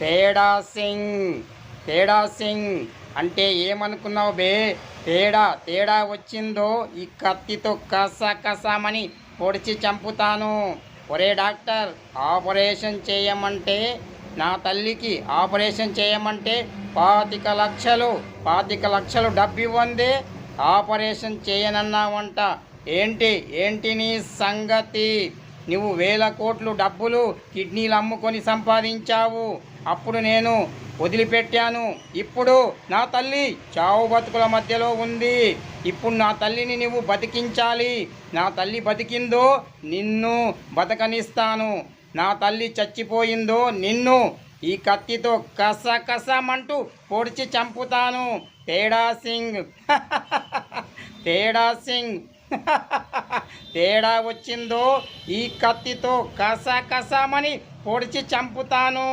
తేడా సింగ్ తేడా సింగ్. అంటే ఏమనుకున్నావు బే? తేడా తేడా వచ్చిందో ఈ కత్తితో కస కసమని పొడిచి చంపుతాను. ఒరే డాక్టర్ ఆపరేషన్ చేయమంటే నా తల్లికి ఆపరేషన్ చేయమంటే పాతిక లక్షలు పాతిక లక్షలు డబ్బు ఉంది ఆపరేషన్ చేయనన్నావంట. ఏంటి ఏంటి నీ సంగతి? నువ్వు వేల కోట్లు డబ్బులు కిడ్నీలు అమ్ముకొని సంపాదించావు. అప్పుడు నేను వదిలిపెట్టాను. ఇప్పుడు నా తల్లి చావు బతుకుల మధ్యలో ఉంది. ఇప్పుడు నా తల్లిని నువ్వు బతికించాలి. నా తల్లి బతికిందో నిన్ను బతకనిస్తాను. నా తల్లి చచ్చిపోయిందో నిన్ను ఈ కత్తితో కస కసమంటూ పొడిచి చంపుతాను. తేడా సింగ్. తేడా సింగ్. తేడా వచ్చిందో ఈ కత్తితో కస కసమని పొడిచి చంపుతాను.